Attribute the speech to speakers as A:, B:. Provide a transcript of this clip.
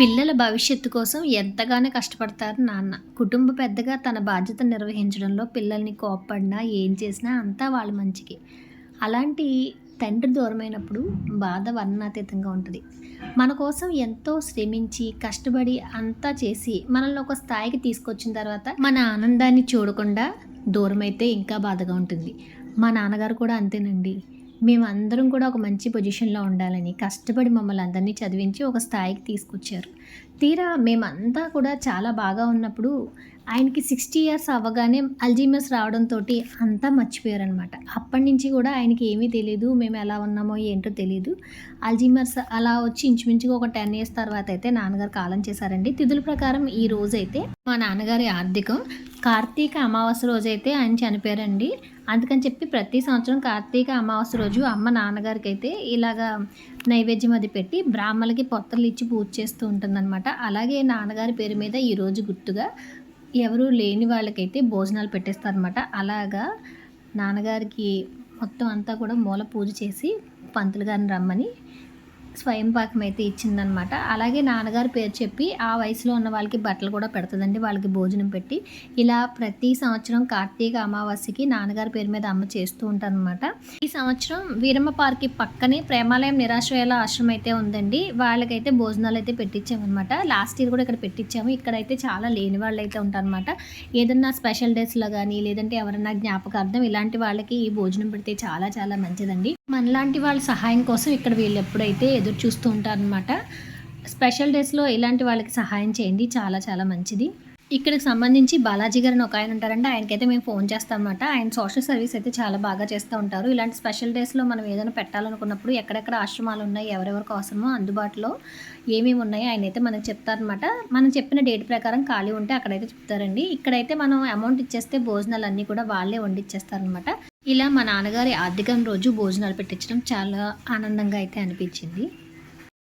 A: పిల్లల భవిష్యత్తు కోసం ఎంతగానో కష్టపడతారు నాన్న. కుటుంబ పెద్దగా తన బాధ్యత నిర్వహించడంలో పిల్లల్ని కోప్పడినా ఏం చేసినా అంతా వాళ్ళ మంచికి. అలాంటి తండ్రి దూరమైనప్పుడు బాధ వర్ణాతీతంగా ఉంటుంది. మన కోసం ఎంతో శ్రమించి కష్టపడి అంతా చేసి మనల్ని ఒక స్థాయికి తీసుకొచ్చిన తర్వాత మన ఆనందాన్ని చూడకుండా దూరమైతే ఇంకా బాధగా ఉంటుంది. మా నాన్నగారు కూడా అంతేనండి. మేమందరం కూడా ఒక మంచి పొజిషన్లో ఉండాలని కష్టపడి మమ్మల్ని అందరినీ చదివించి ఒక స్థాయికి తీసుకొచ్చారు. తీరా మేమంతా కూడా చాలా బాగా ఉన్నప్పుడు ఆయనకి సిక్స్టీ ఇయర్స్ అవ్వగానే అల్జీమస్ రావడంతో అంతా మర్చిపోయారనమాట అప్పటి నుంచి కూడా ఆయనకి ఏమీ తెలియదు మేము ఎలా ఉన్నామో ఏంటో తెలియదు అల్జీమర్స్ అలా వచ్చి ఇంచుమించుగా ఒక టెన్ ఇయర్స్ తర్వాత అయితే నాన్నగారు కాలం చేశారండి. తిథుల ప్రకారం ఈ రోజు అయితే మా నాన్నగారి ఆర్థికం. కార్తీక అమావాస్య రోజు అయితే ఆయన చనిపోయారండి. అందుకని చెప్పి ప్రతి సంవత్సరం కార్తీక అమావాస్య రోజు అమ్మ నాన్నగారికి అయితే ఇలాగా నైవేద్యం అది పెట్టి బ్రాహ్మలకి పొత్తలు ఇచ్చి పూజ చేస్తూ ఉంటుందన్నమాట. అలాగే నాన్నగారి పేరు మీద ఈరోజు గుర్తుగా ఎవరు లేని వాళ్ళకైతే భోజనాలు పెట్టేస్తారనమాట అలాగా నాన్నగారికి మొత్తం అంతా కూడా మూల పూజ చేసి పంతులు గారిని రమ్మని స్వయం పాకం అయితే ఇచ్చిందనమాట. అలాగే నాన్నగారి పేరు చెప్పి ఆ వయసులో ఉన్న వాళ్ళకి బట్టలు కూడా పెడుతుందండి. వాళ్ళకి భోజనం పెట్టి ఇలా ప్రతి సంవత్సరం కార్తీక అమావాస్యకి నాన్నగారి పేరు మీద అమ్మ చేస్తూ ఉంటారనమాట ఈ సంవత్సరం వీరమ్మ పార్కి పక్కనే ప్రేమాలయం నిరాశ్రయాల ఆశ్రమం అయితే ఉందండి. వాళ్ళకైతే భోజనాలు అయితే పెట్టించామన్నమాట లాస్ట్ ఇయర్ కూడా ఇక్కడ పెట్టించాము ఇక్కడైతే చాలా లేని వాళ్ళు అయితే ఉంటారనమాట. ఏదన్నా స్పెషల్ డేస్లో కానీ లేదంటే ఎవరన్నా జ్ఞాపకార్థం ఇలాంటి వాళ్ళకి ఈ భోజనం పెడితే చాలా చాలా మంచిదండి. మనలాంటి వాళ్ళ సహాయం కోసం ఇక్కడ వీళ్ళు ఎప్పుడైతే ఎదురు చూస్తూ ఉంటారనమాట స్పెషల్ డేస్లో ఇలాంటి వాళ్ళకి సహాయం చేయండి. చాలా చాలా మంచిది. ఇక్కడికి సంబంధించి బాలాజీ గారిని ఒక ఆయన ఉంటారంటే ఆయనకైతే మేము ఫోన్ చేస్తామన్నమాట. ఆయన సోషల్ సర్వీస్ అయితే చాలా బాగా చేస్తూ ఉంటారు. ఇలాంటి స్పెషల్ డేస్లో మనం ఏదైనా పెట్టాలనుకున్నప్పుడు ఎక్కడెక్కడ ఆశ్రమాలు ఉన్నాయి ఎవరెవరికి అవసరమో అందుబాటులో ఏమేమి ఉన్నాయో ఆయన అయితే మనకు చెప్తారనమాట మనం చెప్పిన డేట్ ప్రకారం ఖాళీ ఉంటే అక్కడైతే చెప్తారండి. ఇక్కడైతే మనం అమౌంట్ ఇచ్చేస్తే భోజనాలు అన్నీ కూడా వాళ్ళే వండిచ్చేస్తారనమాట ఇలా మా నాన్నగారి ఆర్థికం రోజు భోజనాలు పెట్టించడం చాలా ఆనందంగా అయితే అనిపించింది.